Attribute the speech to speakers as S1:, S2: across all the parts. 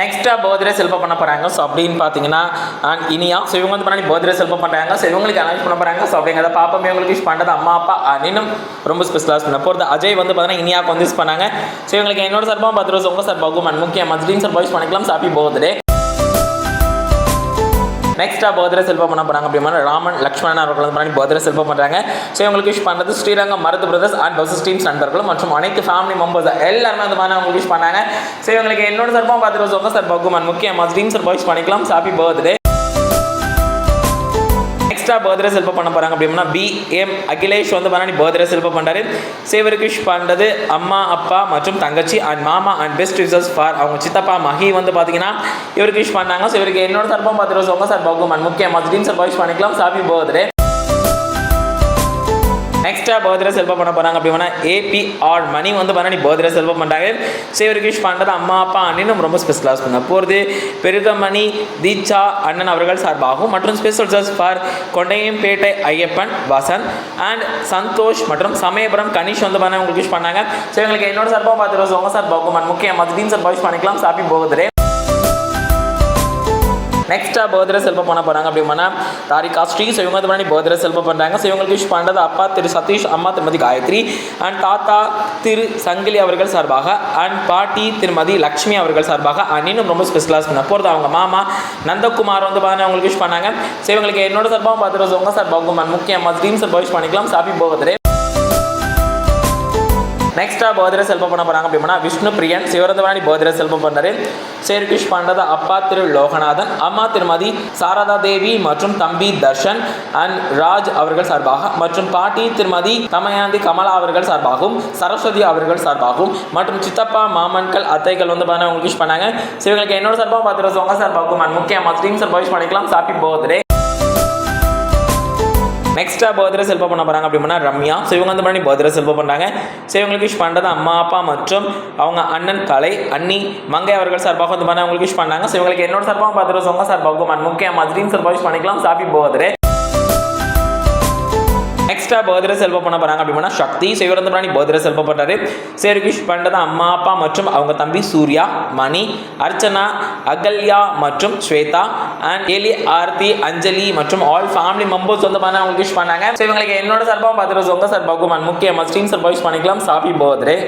S1: நெக்ஸ்ட்டாக பர்த்டே செல்ஃபா பண்ண போகிறாங்க ஸோ அப்படின்னு பார்த்தீங்கன்னா இனியா. ஸோ இவங்க வந்து பண்ணி பர்த்டே செல்ஃபா பண்ணுறாங்க ஸோ இவங்களுக்கு அனௌன்ஸ் பண்ண போகிறாங்க ஸோ அப்படிங்கிறத பாப்பா இவங்களுக்கு விஷ் பண்ணுறது அம்மா அப்பா இன்னும் ரொம்ப ஸ்பெஷலாக பண்ண போகிறது அஜய் வந்து பார்த்தீங்கன்னா இனியாவுக்கு வந்து விஷ் பண்ணாங்க. ஸோ இவங்களுக்கு என்னோட சார்பாக பத்து ரோஸ் உங்கள் சார் அண்ட் முக்கிய மஸ்லின் சார் விஷ் பண்ணிக்கலாம். ஹாப்பி பர்த்டே நெக்ஸ்ட்டாக பர்த்டே செல்வம் பண்ண போகிறாங்க அப்படின்னா ராமன் லக்ஷ்மணன் அவர்கள் பண்ணி பர்த்டே செல்வம் பண்ணுறாங்க ஸோ இவங்களுக்கு விஷ் பண்ணுறது ஸ்ரீரங்கம் மருத்து பிரதர்ஸ் அண்ட் பஸ் டீம்ஸ் நண்பர்களும் மற்றும் அனைத்து ஃபேமிலி மெம்பர்ஸ் எல்லாருமே அந்த மாதிரி அவங்களுக்கு விஷ் பண்ணாங்க. ஸோ இவங்களுக்கு என்னோட சார்பாக பார்த்துட்டு சொல்லுங்கள் சார் பகுமன் முக்கியமாக மஸ்லின் சார் விஷ் பண்ணிக்கலாம். ஹாப்பி பர்த்டே எக்ஸ்ட்ரா பர்த்டே செல்ப பண்ண போகிறாங்க அப்படின்னா பி எம் அகிலேஷ் வந்து பண்ணி பர்த்டே செல்ப பண்ணுறாரு சேவருக்கு விஷ் பண்ணுறது அம்மா அப்பா மற்றும் தங்கச்சி அண்ட் மாமா அண்ட் பெஸ்ட் ரிசல்ட்ஸ் ஃபார் அவங்க சித்தப்பா மகி வந்து பார்த்தீங்கன்னா இவருக்கு விஷ் பண்ணாங்க. ஸோ இவருக்கு என்னோட சார்பாக பார்த்து ரோஸ் உங்கள் சார் அண்ட் முக்கிய மஸ்டீன் சார் விஷ் பண்ணிக்கலாம். சாப்பி பர்த்டே நெக்ஸ்ட்டாக பர்த்டே செல்வம் பண்ண போகிறாங்க அப்படின்னா ஏபி ஆர் மணி வந்து பண்ணி பர்த்டே செல்வம் பண்ணுறாங்க சேவருக்கு விஷ் பண்ணுறது அம்மா அப்பா அண்ணனும் ரொம்ப ஸ்பெஷலாக பண்ண போகிறது பெருகமணி தீட்சா அண்ணன் அவர்கள் சார்பாகும் மற்றும் ஸ்பெஷல் சார்ஸ் ஃபார் கொண்டையம்பேட்டை ஐயப்பன் வசந்த் அண்ட் சந்தோஷ் மற்றும் சமயபுரம் கனிஷ் வந்து பண்ண உங்களுக்கு விஷ் பண்ணாங்க. ஸோ எங்களுக்கு என்னோட சார்பாக பார்த்துருவோம் உங்கள் சார் பகுமன் முக்கிய தீன் சார் விஷ் பண்ணிக்கலாம். சாப்பி பர்த்டே நெக்ஸ்ட்டாக பர்த்டே செல்ஃபா பண்ண போகிறாங்க அப்படின்னா தாரிகா ஸ்ரீ ஸோ இவங்க வந்து பண்ணி பர்த்டே செல்ஃபா பண்ணுறாங்க ஸோ இவங்களுக்கு விஷ் பண்ணுறது அப்பா திரு சதீஷ் அம்மா திருமதி காயத்ரி அண்ட் தாத்தா திரு சங்கிலி அவர்கள் சார்பாக அண்ட் பாட்டி திருமதி லக்ஷ்மி அவர்கள் சார்பாக அண்ட் இன்னும் ரொம்ப ஸ்பெஷலாக பண்ண போகிறது அவங்க மாமா நந்தகுமார் வந்து பாருங்க அவங்களுக்கு விஷ் பண்ணாங்க. ஸோ இவங்களுக்கு என்னோட சார்பாகவும் பார்த்துருவோம் உங்கள் சார் பகுமன் முக்கிய மஸ்லீம் சார் விஷ் பண்ணிக்கலாம். சாப்பி போகிறதே நெக்ஸ்ட்டாக பர்த்டே செல்பம் பண்ண போகிறாங்க அப்படின்னா விஷ்ணு பிரியன் சிவரந்தவாணி பர்த்டே செல்பம் பண்ணார் சேர்கிஷ் பண்ணுறது அப்பா திரு லோகநாதன் அம்மா திருமதி சாரதா தேவி மற்றும் தம்பி தர்ஷன் அண்ட் ராஜ் அவர்கள் சார்பாக மற்றும் பாட்டி திருமதி தமயாந்தி கமலா அவர்கள் சார்பாகவும் சரஸ்வதி அவர்கள் சார்பாகவும் மற்றும் சித்தப்பா மாமன்கள் அத்தைகள் வந்து பார்த்தா உங்களுக்கு விஷ் பண்ணாங்க. ஸோ இவங்களுக்கு என்னோட சார்பாக பார்த்துட்டு உங்கள் சார்பாகவும். அண்ட் முக்கியமாக மஸ்லீம் சார்பாக விஷ் பண்ணிக்கலாம். ஹாப்பி பர்த்டே நெக்ஸ்ட்டாக பர்த்டே செல்ஃபா பண்ண போகிறாங்க அப்படின்னா ரம்யா. ஸோ இவங்க வந்து பண்ணி பர்த்டே செல்ஃபா பண்ணுறாங்க ஸோ இவங்களுக்கு விஷ் பண்ணுறது அம்மா அப்பா மற்றும் அவங்க அண்ணன் கலை அண்ணி மங்கை அவர்கள் சார்பாக வந்து பண்ண அவங்களுக்கு விஷ் பண்ணாங்க. ஸோ இவங்களுக்கு என்னோட சார்பாக பார்த்துட்டு சொங்க சார்பாகவும் அண்ட் முக்கிய மாதிரின்னு சார்பாக விஷ் பண்ணிக்கலாம். சாப்பி பர்த்டே நெக்ஸ்ட்டாக பர்த்டே செல்ஃபா பண்ண போகிறாங்க அப்படின்னா சக்தி. ஸோ இவர் வந்து பண்ணி பர்த்டே செல்ஃபா பண்ணுறாரு சரி விஷ் பண்ணுறது அம்மா அப்பா மற்றும் அவங்க தம்பி சூர்யா மணி அர்ச்சனா அகல்யா மற்றும் ஸ்வேதா. அண்ட் ஏலி ஆர்த்தி அஞ்சலி மற்றும் ஆல் ஃபேமிலி மெம்பர்ஸ் வந்து பண்ண அவங்களுக்கு விஷ் பண்ணாங்க. ஸோ இவங்களுக்கு என்னோட சார்பாக பார்த்துட்டு உங்கள் சார்பாகவும் அண்ட் முக்கிய மஸ்டீன் சார்பாக விஷ் பண்ணிக்கலாம். சாப்பி பர்த்டே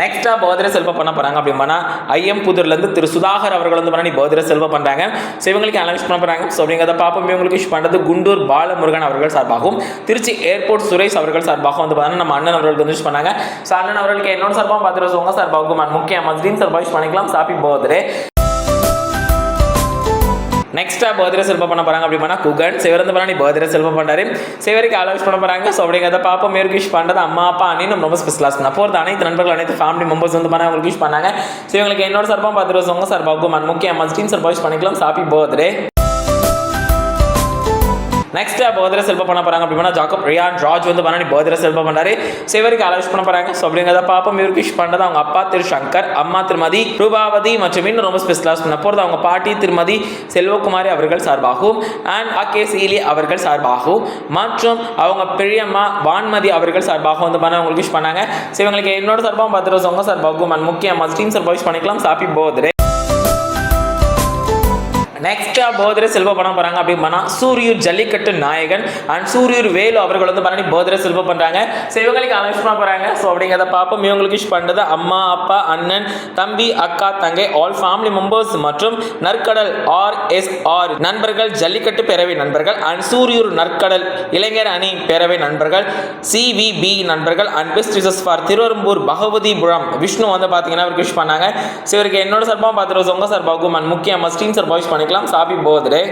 S1: நெக்ஸ்ட்டாக பர்த்டே செல்வம் பண்ண போகிறாங்க அப்படின்னா ஐஎம் புதூர்லேருந்து திரு சுதாகர் அவர்கள் வந்து பண்ணி பர்த்டே செல்வம் பண்ணுறாங்க ஸோ இவங்களுக்கு அனௌன்ஸ் பண்ண போகிறாங்க ஸோ அப்படிங்கிறத பார்ப்போம். இவங்களுக்கு விஷ் பண்ணுறது குண்டூர் பாலமுருகன் அவர்கள் சார்பாகவும் திருச்சி ஏர்போர்ட் சுரேஷ் அவர்கள் சார்பாக வந்து பார்த்தீங்கன்னா நம்ம அண்ணன் அவர்களுக்கு வந்து விஷ் பண்ணாங்க. ஸோ அண்ணன் அவர்களுக்கு என்னோட சார்பாகவும் பார்த்துட்டு உங்கள் சார்பாகவும் முக்கியமாக முக்கிய சார்பாக விஷ் பண்ணிக்கலாம். சாப்பி பர்த்டே நெக்ஸ்ட்டாக பர்த்டே செல்ஃபா பண்ண போகிறாங்க அப்படின்னா குகன் சிவரந்த பண்ணி பர்த்டே செல்ஃபா பண்ணுறாரு சிவருக்கு அலவுஸ் பண்ண போகிறாங்க ஸோ அப்படிங்கிறத பாப்போம் மேற்கு விஷ் பண்ணுறது அம்மா அப்பா அண்ணன் ரொம்ப ஸ்பெஷலாக இருந்தால் போகிறது அனைத்து நண்பர்கள் அனைத்து ஃபேமிலி மெம்பர்ஸ் வந்து பண்ண அவங்களுக்கு விஷ் பண்ணாங்க. ஸோ இவங்களுக்கு என்னோட சார்பாக பார்த்துட்டு உங்கள் சார்பாகவும் அண்ட் முக்கிய மஸ்டீன் சார்பாக விஷ் பண்ணிக்கலாம் சாப்பி பர்த்டே நெக்ஸ்ட் பர்த்டே செல்ப பண்ண போறாங்க அப்படின்னா ஜாக்கப் ரியான் ராஜ் வந்து பண்ணி பர்த்டே செல்ப பண்ணாரு சிவருக்கு அலவுஸ் பண்ண போறாங்க. ஸோ அப்படிங்கிறத பாப்போம் இவருக்கு விஷ் பண்ணுறது அவங்க அப்பா திரு சங்கர் அம்மா திருமதி ரூபாவதி மற்றும் இன்னும் ரொம்ப ஸ்பெஷலாக பண்ண போகிறது அவங்க பாட்டி திருமதி செல்வகுமாரி அவர்கள் சார்பாகவும் அண்ட் அகே சீலி அவர்கள் சார்பாகவும் மற்றும் அவங்க பெரியம்மா வான்மதி அவர்கள் சார்பாகவும் வந்து பண்ண அவங்களுக்கு விஷ் பண்ணாங்க. ஸோ இவங்களுக்கு என்னோட சார்பாகவும் பார்த்துட்டு உங்க சார்பாகவும் அண்ட் முக்கிய ஸ்டீம் சார்பாக விஷ் பண்ணிக்கலாம். சாப்பி பர்த்டே நெக்ஸ்ட்டாக போதிர செல்வ பண்ண போகிறாங்க அப்படின்னா சூரியூர் ஜல்லிக்கட்டு நாயகன் அண்ட் சூரியூர் வேலு அவர்கள் வந்து பண்ணி போதிர செல்வ பண்ணுறாங்க ஸோ இவங்களுக்கு அனௌன்ஸ் பண்ண போகிறாங்க ஸோ அப்படிங்கிறத பார்ப்போம். இவங்களுக்கு விஷ் பண்ணுறது அம்மா அப்பா அண்ணன் தம்பி அக்கா தங்கை ஆல் ஃபேமிலி மெம்பர்ஸ் மற்றும் நற்கடல் ஆர் எஸ் ஆர் நண்பர்கள் ஜல்லிக்கட்டு பேரவை நண்பர்கள் அண்ட் சூரியூர் நற்கடல் இளைஞர் அணி பேரவை நண்பர்கள் சிவிபி நண்பர்கள் and best wishes for Thiruvarambur Bhagavathipuram Vishnu வந்து பார்த்தீங்கன்னா அவருக்கு விஷ் பண்ணாங்க. ஸோ இவருக்கு என்னோட சார்பாக பார்த்துருவோம் உங்கள் சார்பாகும் அண்ட் முக்கியமாக மஸ்டீன் சார்பாக விஷ் பண்ணிக்கலாம் சாபி பர்த்டே